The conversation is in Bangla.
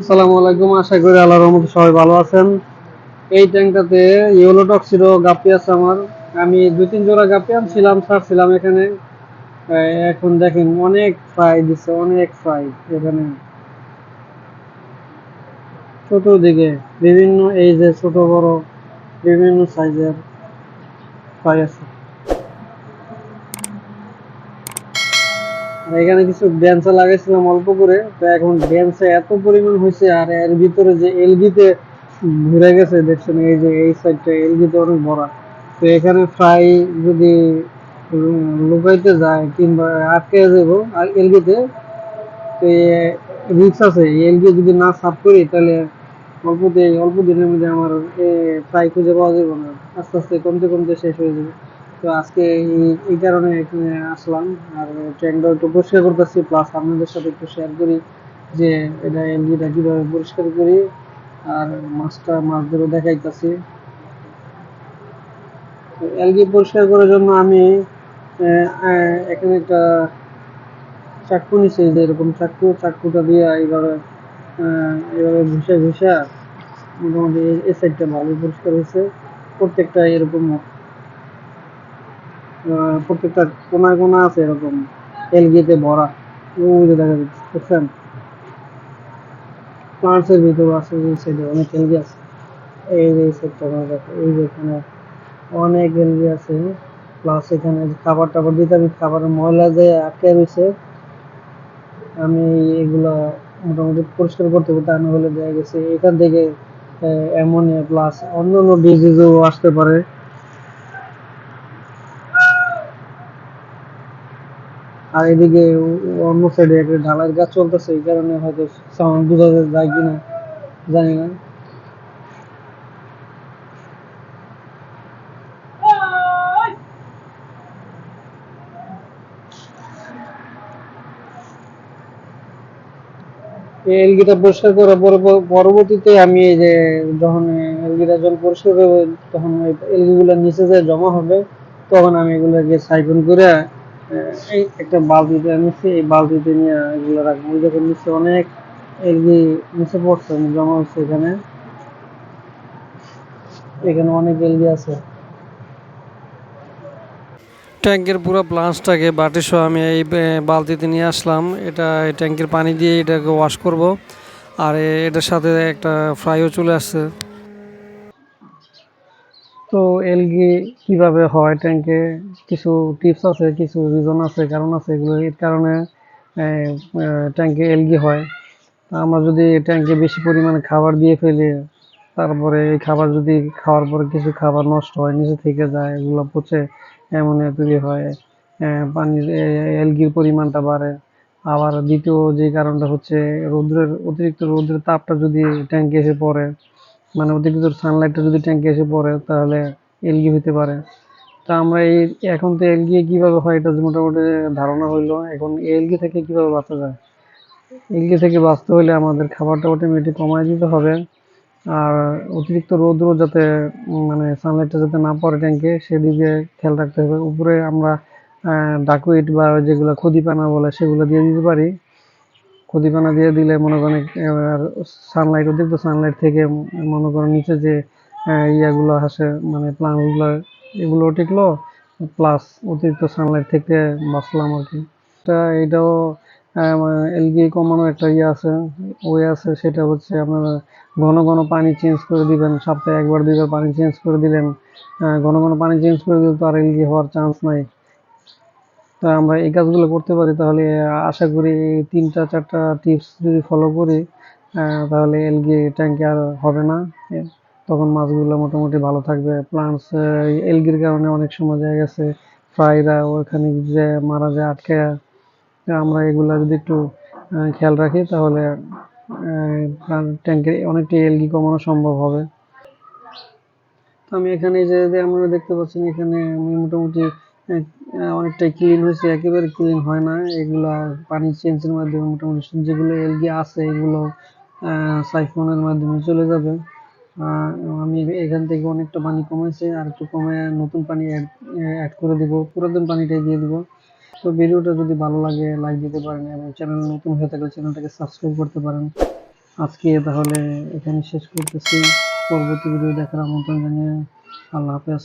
আসসালামু আলাইকুম। আশা করি আল্লাহর রহমতে সবাই ভালো আছেন। এই ট্যাঙ্কটাতে ইয়েলো টক্সিরো গাপ্পি আছে আমার। আমি দুই তিন জোড়া গাপ্পি আনছিলাম, ছাড়ছিলাম এখানে। এখন দেখেন, অনেক ফ্রাই দিচ্ছে অনেক ফ্রাই এখানে। চতুর্দিকে বিভিন্ন এই যে ছোট বড় বিভিন্ন সাইজের ফ্রাই আছে। আর এখানে কিছু বেঞ্চে লাগাইছিলাম অল্প করে। তো এখন বেঞ্চে এত পরিমাণ হয়েছে আর এর ভিতরে যে এলগিতে ঘুরে গেছে, দেখছেন, এই যে এই সাইডটা এলগিতে অনেক বড় তো এখানে ফ্রাই যদি লুকাইতে যায় কিংবা আটকে যাব আর এলগিতে তো রিক্স আছে। এলগি যদি না সাফ করি, তাহলে অল্প দিয়ে অল্প দিনের মধ্যে আমার ফ্রাই খুঁজে পাওয়া যাবে না। আস্তে আস্তে কমতে কমতে শেষ হয়ে যাবে। তো আজকে এই- কারণে এখানে আসলাম। আর ট্যাঙ্কটা একটু পরিষ্কার করতেছি প্লাস আপনাদের সাথে একটু শেয়ার করি যে এটা এলজিটা কীভাবে পরিষ্কার করি, আর মাছটা মাছ ধরে দেখাইতেছি এলগি পরিষ্কার করার জন্য আমি এখানে একটা চাকু নিচে যে এরকম চাকু চাকুটা দিয়ে এইভাবে এভাবে ঘুষে ঘুষে মোটামুটি এই সাইডটা ভালো পরিষ্কার হয়েছে। প্রত্যেকটা এরকম প্রত্যেকটা কোনায় কোনা আছে এরকম এলগিতে ভরা। ওই দেখা যাচ্ছে, দেখছেন? প্লান্টসের ভিতরে আছে, এই সাইডে অনেক এলগি আছে। এই যে এই দেখো এই যে এখানে অনেক এলগি আছে। প্লাস এখানে খাবার টাবার দিতে আমি খাবারের ময়লা যে আটকে রয়েছে, আমি এগুলা মোটামুটি পরিষ্কার করতে করতে আনা হলে দেখা গেছে, এখান থেকে অ্যামোনিয়া প্লাস অন্যান্য ডিজিজও আসতে পারে। আর এদিকে অন্য সাইডে একটা ঢালাইয়ের কাজ চলতেছে, এই কারণে হয়তো সাউন্ড বোঝা যায় কিনা, জানি না। এলগিটা পরিষ্কার করার পর- পরবর্তীতে আমি এই যে যখন এলগিটা জল পরিষ্কার করব, তখন ওই এলগিগুলো নিচে যে জমা হবে, তখন আমি এগুলোকে সাইফন করে একটা বালতিতে নিচ্ছি এই বালতিতে নিয়ে এগুলো রাখব। যখন নিচে অনেক এলগি নিচে পড়ছে জমা হচ্ছে এখানে। এখানে অনেক এলগি আছে। ট্যাঙ্কের পুরো প্লান্সটাকে বাটি সহ আমি এই বালতিতে নিয়ে আসলাম। এটা ট্যাঙ্কের পানি দিয়ে এটাকে ওয়াশ করব। আর এটার সাথে একটা ফ্রাইও চলে আসছে। তো এলগি কীভাবে হয় ট্যাঙ্কে কিছু টিপস আছে, কিছু রিজন আছে, কারণ আছে এগুলো, এর কারণে ট্যাঙ্কে এলগি হয়। আমরা যদি ট্যাঙ্কে বেশি পরিমাণে খাবার দিয়ে ফেলি, তারপরে এই খাবার যদি খাওয়ার পরে কিছু খাবার নষ্ট হয়, নিচে থেকে যায়, এগুলো পচে অ্যামোনিয়া তৈরি হয় পানির এলগির পরিমাণটা বাড়ে। আবার দ্বিতীয় যে কারণটা হচ্ছে, রৌদ্রের, অতিরিক্ত রৌদ্রের তাপটা যদি ট্যাঙ্কে এসে পড়ে মানে অতিরিক্ত সানলাইটটা যদি ট্যাঙ্কে এসে পড়ে, তাহলে এলগি হতে পারে। তা আমরা এই, এখন তো এলগি কীভাবে হয়, এটা মোটামুটি ধারণা হইল, এখন এলগি থেকে কীভাবে বাঁচা যায়? এলগি থেকে বাঁচতে হলে আমাদের খাবারটা অটোমেটিক কমায় দিতে হবে, আর অতিরিক্ত রৌদ্র যাতে মানে সানলাইটটা যাতে না পড়ে ট্যাঙ্কে সেদিকে খেয়াল রাখতে হবে। উপরে আমরা ডাকুইট বা যেগুলো খদিপানা বলে, সেগুলো দিয়ে দিতে পারি। খদিপানা দিয়ে দিলে মনে করেন সানলাইট অতিরিক্ত সানলাইট থেকে মনে করেন নিচে যে ইয়াগুলো আসে মানে প্লান্টগুলো এগুলো টিকলো প্লাস অতিরিক্ত সানলাইট থেকে বাঁচলাম আর কি। এটাও এলগি কমানো একটা ইয়ে আছে, ওয়ে আছে, সেটা হচ্ছে আপনারা ঘন ঘন পানি চেঞ্জ করে দিবেন, সপ্তাহে একবার, দুইবার পানি চেঞ্জ করে দিলেন ঘন ঘন পানি চেঞ্জ করে দিলে তো আর এলগি হওয়ার চান্স নাই। তা আমরা এই কাজগুলো করতে পারি, তাহলে আশা করি তিনটা, চারটা টিপস যদি ফলো করি তাহলে এলগি ট্যাঙ্কে আর হবে না। তখন মাছগুলো মোটামুটি ভালো থাকবে। প্লান্টস এলগির কারণে অনেক সময় দেখা গেছে, ফ্রাইরা ওখানে যে মারা যায়, আটকে আমরা এগুলা যদি একটু খেয়াল রাখি, তাহলে ট্যাঙ্কের অনেকটাই এলগি কমানো সম্ভব হবে। তো আমি এখানে যে আপনারা দেখতে পাচ্ছি এখানে আমি মোটামুটি অনেকটাই ক্লিন হয়েছে, একেবারে ক্লিন হয় না। এগুলা পানি চেঞ্জের মাধ্যমে মোটামুটি যেগুলো এলগি আছে, এগুলো সাইফোনের মাধ্যমে চলে যাবে। আমি এখান থেকে অনেকটা পানি কমেছে, আর একটু কমে নতুন পানি অ্যাড করে দিব, পুরাতন পানিটাই দিয়ে দিব। তো ভিডিওটা যদি ভালো লাগে লাইক দিতে পারেন এবং চ্যানেল নতুন হয়ে থাকলে চ্যানেলটাকে সাবস্ক্রাইব করতে পারেন। আজকে তাহলে এখানে শেষ করতেছি। পরবর্তী ভিডিও দেখার আমন্ত্রণ জানিয়ে আল্লাহ হাফেজ।